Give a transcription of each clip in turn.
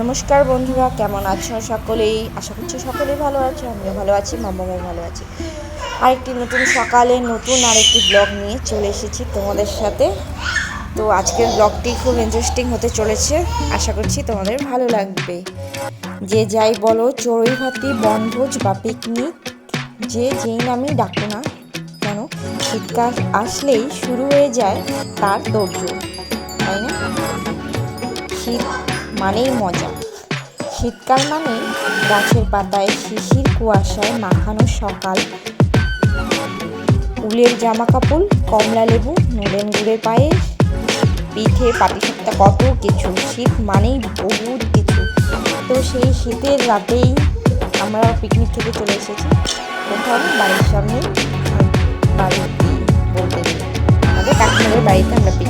নমস্কার বন্ধুরা, কেমন আছো সকলেই? আশা করছি সকলেই ভালো আছো, আমিও ভালো আছি মামাও ভালো আছি। আরেকটি নতুন সকালে নতুন আরেকটি ব্লগ নিয়ে চলে এসেছি তোমাদের সাথে। তো আজকের ব্লগটি খুব ইন্টারেস্টিং হতে চলেছে, আশা করছি তোমাদের ভালো লাগবে। যে যাই বলো, চড়ুই ভাতি, বনভোজ বা পিকনিক যে যেই নামই ডাকো না কেন, শীতকাল আসলেই শুরু হয়ে যায় তার দৌড় তাই না? শীত মানেই মজা। শীতকাল মানে গাছের পাতায় শিশির কুয়াশায় মাখানো সকাল। উলের জামা কাপড় কমলা লেবু, নলেন গুড়ের পায়েস, পিঠে পাটিসাপটা কত কিছু। শীত মানেই বহুত কিছু। তো সেই শীতের রাতেই আমরা পিকনিক থেকে চলে এসেছি। কোথাও বাড়ির সামনে বাড়ি বলতে আমাদের কাকিমাদের বাড়িতে আমরা পিকনিক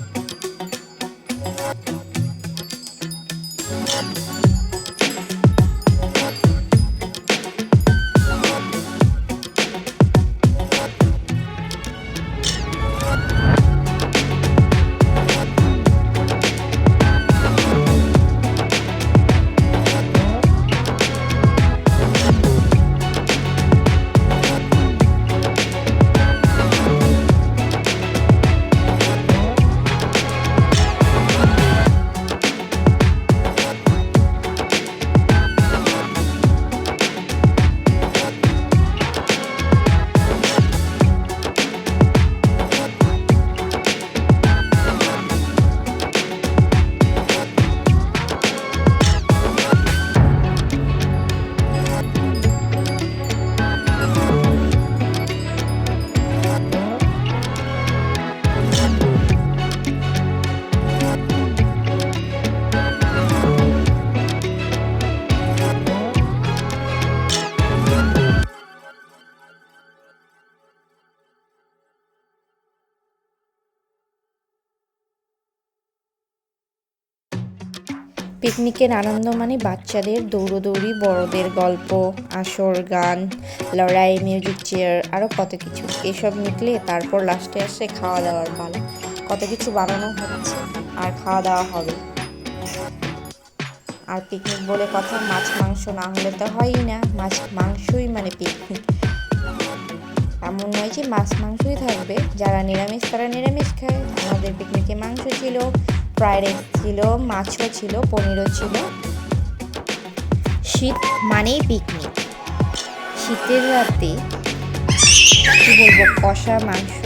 পিকনিকের আনন্দ মানে বাচ্চাদের দৌড়োদৌড়ি, বড়দের গল্প, আসর, গান, লড়াই, মিউজিক চেয়ার আরও কত কিছু। এসব মিটলে তারপর লাস্টে আসে খাওয়া দাওয়ার পালা। কত কিছু বানানো হচ্ছে আর খাওয়া দাওয়া হবে। আর পিকনিক বলে কথা, মাছ, মাংস না হলে তো হয়ই না। মাছ, মাংসই মানে পিকনিক এমন নয় যে মাছ, মাংসই থাকবে। যারা নিরামিষ, তারা নিরামিষ খায়। আমাদের পিকনিকে মাংস ছিল। ফ্রাইড রাইস ছিল, মাছও ছিল, পনিরও ছিল। শীত মানেই পিকনিক শীতের রাতে, কী বলব, কষা মাংস